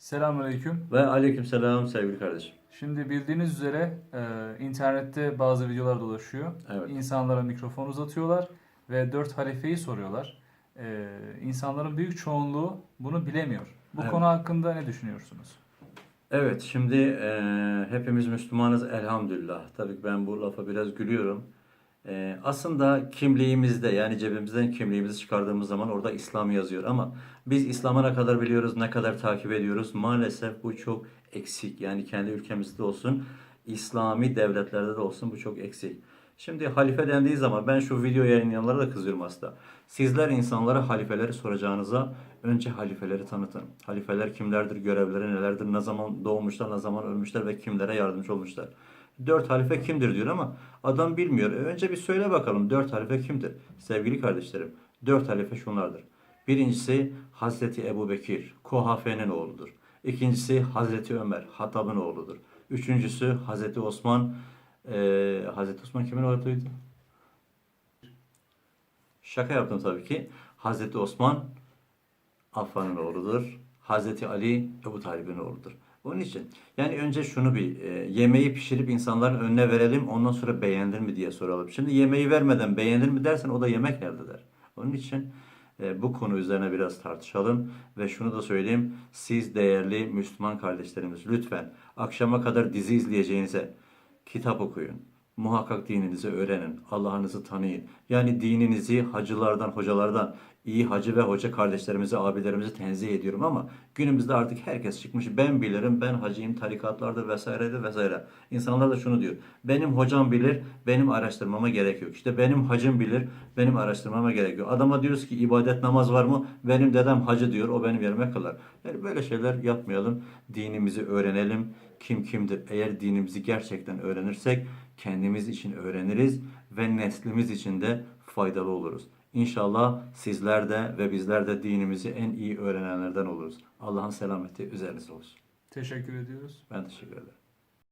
Selamünaleyküm. Ve aleykümselam sevgili kardeşim. Şimdi bildiğiniz üzere e, internette bazı videolar dolaşıyor. Evet. İnsanlara mikrofon uzatıyorlar ve dört halifeyi soruyorlar. E, insanların büyük çoğunluğu bunu bilemiyor. Bu Evet. konu hakkında ne düşünüyorsunuz? Evet şimdi e, hepimiz Müslümanız elhamdülillah. Tabii ki ben bu lafa biraz gülüyorum. E, aslında kimliğimizde yani cebimizden kimliğimizi çıkardığımız zaman orada İslam yazıyor ama biz İslam'a ne kadar biliyoruz, ne kadar takip ediyoruz maalesef bu çok eksik. Yani kendi ülkemizde olsun, İslami devletlerde de olsun bu çok eksik. Şimdi halife dendiği zaman ben şu video yayınlayanlara da kızıyorum aslında. Sizler insanlara halifeleri soracağınıza önce halifeleri tanıtın. Halifeler kimlerdir, görevleri nelerdir, ne zaman doğmuşlar, ne zaman ölmüşler ve kimlere yardımcı olmuşlar. Dört halife kimdir diyor ama adam bilmiyor. E önce bir söyle bakalım dört halife kimdir? Sevgili kardeşlerim, dört halife şunlardır. Birincisi Hazreti Ebu Bekir, Kuhafe'nin oğludur. İkincisi Hazreti Ömer, Hatab'ın oğludur. Üçüncüsü Hazreti Osman, eee Hazreti Osman kimin oğluydu? Şaka yaptım tabii ki. Hazreti Osman Affan'ın oğludur. Hazreti Ali Ebu Talib'in oğludur. Onun için yani önce şunu bir e, yemeği pişirip insanların önüne verelim ondan sonra beğendin mi diye soralım. Şimdi yemeği vermeden beğendin mi dersen o da yemek nerede der. Onun için e, bu konu üzerine biraz tartışalım ve şunu da söyleyeyim. Siz değerli Müslüman kardeşlerimiz lütfen akşama kadar dizi izleyeceğinize kitap okuyun. Muhakkak dininizi öğrenin. Allah'ınızı tanıyın. Yani dininizi hacılardan, hocalardan, iyi hacı ve hoca kardeşlerimizi, abilerimizi tenzih ediyorum ama günümüzde artık herkes çıkmış. Ben bilirim, ben hacıyım, tarikatlardır vesairedir vesaire. İnsanlar da şunu diyor. Benim hocam bilir, benim araştırmama gerek yok. İşte benim hacım bilir, benim araştırmama gerek yok. Adama diyoruz ki ibadet namaz var mı? Benim dedem hacı diyor, o benim yerime kılar. Yani böyle şeyler yapmayalım. Dinimizi öğrenelim. Kim kimdir? Eğer dinimizi gerçekten öğrenirsek kendimiz için öğreniriz ve neslimiz için de faydalı oluruz. İnşallah sizler de ve bizler de dinimizi en iyi öğrenenlerden oluruz. Allah'ın selameti üzerinize olsun. Teşekkür ediyoruz. Ben teşekkür ederim.